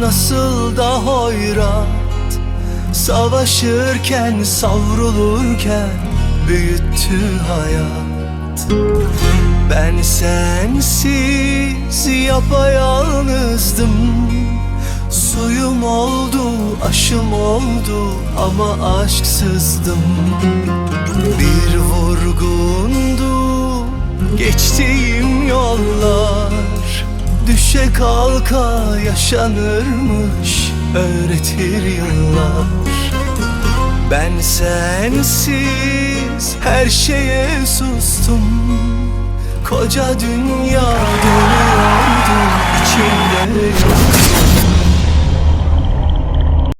Nasıl da hoyrat Savaşırken savrulurken Büyüttü hayat. Ben sensiz yapayalnızdım. Suyum oldu, aşım oldu ama aşksızdım. Düşe kalka yaşanırmış öğretir yıllar. Ben sensiz her şeye sustum Koca dünya dönüyordu